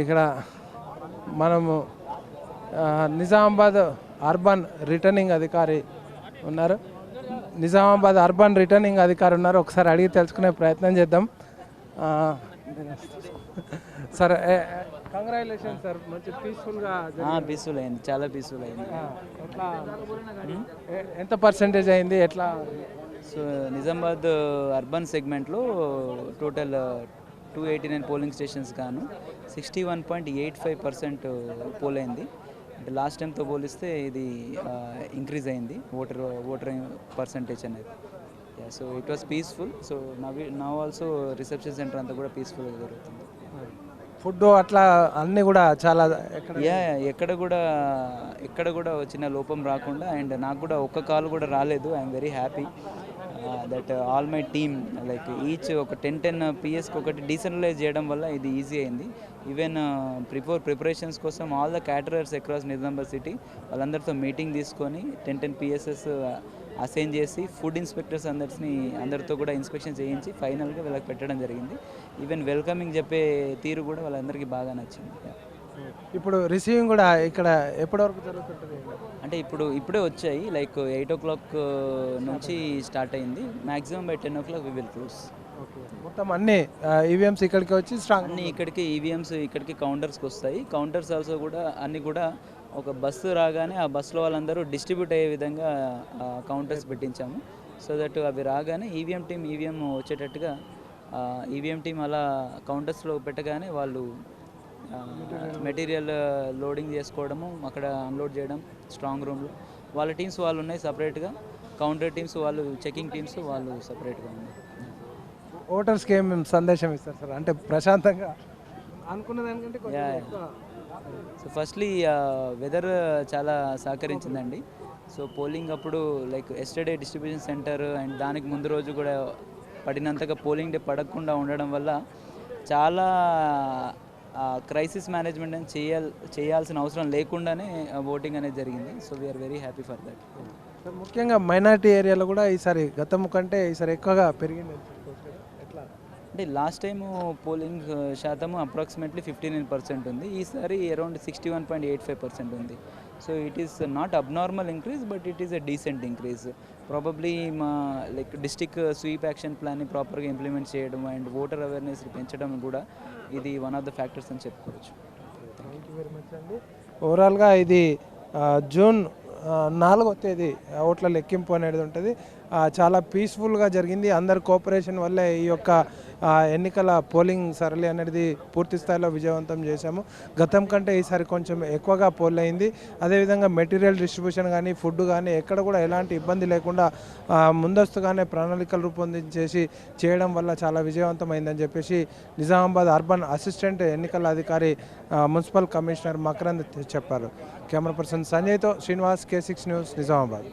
ఇక్కడ మనము Nizamabad urban returning అధికారి ఉన్నారు. నిజామాబాద్ అర్బన్ రిటర్నింగ్ అధికారి ఉన్నారు. ఒకసారి అడిగి తెలుసుకునే ప్రయత్నం చేద్దాం. సార్ కంగ్రాచులేషన్ సార్ మంచి పీస్ఫుల్గా పీస్ఫుల్ అయింది. చాలా పీస్ఫుల్ అయింది. ఎట్లా ఎంత పర్సెంటేజ్ అయింది? ఎట్లా? సో నిజామాబాద్ అర్బన్ సెగ్మెంట్లో total two eighty nine polling stations గాను sixty one point eight five percent poll అయింది అంటే లాస్ట్ టైంతో పోలిస్తే ఇది ఇంక్రీజ్ అయింది ఓటర్ ఓటర్ పర్సంటేజ్ అనేది. So it was peaceful so now now also reception center అంతా కూడా పీస్ఫుల్గా జరుగుతుంది. ఫుడ్ అట్లా అన్నీ కూడా చాలా యా ఎక్కడ కూడా ఎక్కడ కూడా చిన్న లోపం రాకుండా అండ్ నాకు కూడా ఒక్క కాల్ కూడా రాలేదు. I'm very happy that all my team like each ఒక టెన్ టెన్ పిఎస్కి ఒకటి డీసెంట్రలైజ్ చేయడం వల్ల ఇది ఈజీ అయింది. ఈవెన్ ప్రిపోర్ ప్రిపరేషన్స్ కోసం all the caterers across Nizamabad city వాళ్ళందరితో మీటింగ్ తీసుకొని టెన్ టెన్ పిఎస్ఎస్ అసైన్ చేసి ఫుడ్ ఇన్స్పెక్టర్స్ అందరిని అందరితో కూడా ఇన్స్పెక్షన్ చేయించి ఫైనల్గా వీళ్ళకి పెట్టడం జరిగింది. ఈవెన్ వెల్కమింగ్ చెప్పే తీరు కూడా వాళ్ళందరికీ బాగా నచ్చింది. ఇప్పుడు రిసీవింగ్ కూడా ఇక్కడ ఎప్పటి వరకు జరుగుతుంటుంది? అంటే ఇప్పుడు ఇప్పుడే వచ్చాయి. లైక్ ఎయిట్ ఓ క్లాక్ నుంచి స్టార్ట్ అయింది. Maximum by ten o'clock we will close. మొత్తం అన్ని ఈవీఎంస్ ఇక్కడికి వచ్చి స్ట్రాంగ్ అన్ని ఇక్కడికి ఈవీఎంస్ ఇక్కడికి కౌంటర్స్కి వస్తాయి. కౌంటర్స్ ఆల్సో కూడా అన్ని కూడా ఒక బస్సు రాగానే ఆ బస్సులో వాళ్ళందరూ డిస్ట్రిబ్యూట్ అయ్యే విధంగా కౌంటర్స్ పెట్టించాము. సో దట్ అవి రాగానే ఈవీఎం టీం ఈవీఎం వచ్చేటట్టుగా ఈవీఎం టీం అలా కౌంటర్స్లో పెట్టగానే వాళ్ళు మెటీరియల్ లోడింగ్ చేసుకోవడము అక్కడ అన్లోడ్ చేయడం స్ట్రాంగ్ రూమ్లో. వాళ్ళ టీమ్స్ వాళ్ళు ఉన్నాయి సపరేట్గా. కౌంటర్ టీమ్స్ వాళ్ళు చెకింగ్ టీమ్స్ వాళ్ళు సపరేట్గా ఉన్నాయి. ఓటర్స్కి ఏం సందేశం ఇస్తారు సార్? అంటే ప్రశాంతంగా అనుకున్న దానికంటే. సో ఫస్ట్లీ వెదర్ చాలా సహకరించిందండి. సో పోలింగ్ అప్పుడు like yesterday distribution center and దానికి ముందు రోజు కూడా పడినంతగా పోలింగ్ డే పడకుండా ఉండడం వల్ల చాలా క్రైసిస్ మేనేజ్మెంట్ అని చేయాల్ చేయాల్సిన అవసరం లేకుండానే ఓటింగ్ అనేది జరిగింది. So we're very happy for that ముఖ్యంగా మైనారిటీ ఏరియాలో కూడా ఈసారి గతం కంటే ఈసారి ఎక్కువగా పెరిగింది అంటే లాస్ట్ టైం పోలింగ్ శాతం అప్రాక్సిమేట్లీ ఫిఫ్టీ నైన్ పర్సెంట్ ఉంది. ఈసారి around sixty one point eight five percent ఉంది. So it is not abnormal increase but it is a decent increase probably మా లైక్ డిస్టిక్ స్వీప్ యాక్షన్ ప్లాన్ని ప్రాపర్గా implement చేయడం and voter awareness పెంచడం కూడా ఇది వన్ ఆఫ్ ద ఫ్యాక్టర్స్ అని చెప్పుకోవచ్చు. థ్యాంక్ యూ వెరీ మచ్ అండి. ఓవరాల్గా ఇది uh, జూన్ uh, నాలుగో తేదీ ఓట్ల లెక్కింపు అనేది ఉంటుంది. చాలా పీస్ఫుల్గా జరిగింది. అందరి కోఆపరేషన్ వల్లే ఈ యొక్క ఎన్నికల పోలింగ్ సరళి అనేది పూర్తి స్థాయిలో విజయవంతం చేశాము. గతం కంటే ఈసారి కొంచెం ఎక్కువగా పోల్ అయింది. అదేవిధంగా మెటీరియల్ డిస్ట్రిబ్యూషన్ కానీ ఫుడ్ కానీ ఎక్కడ కూడా ఎలాంటి ఇబ్బంది లేకుండా ముందస్తుగానే ప్రణాళికలు రూపొందించేసి చేయడం వల్ల చాలా విజయవంతమైందని చెప్పేసి నిజామాబాద్ అర్బన్ అసిస్టెంట్ ఎన్నికల అధికారి మున్సిపల్ కమిషనర్ మకరంద్ చెప్పారు. Camera person సంజయ్తో Srinivas K six news Nizamabad.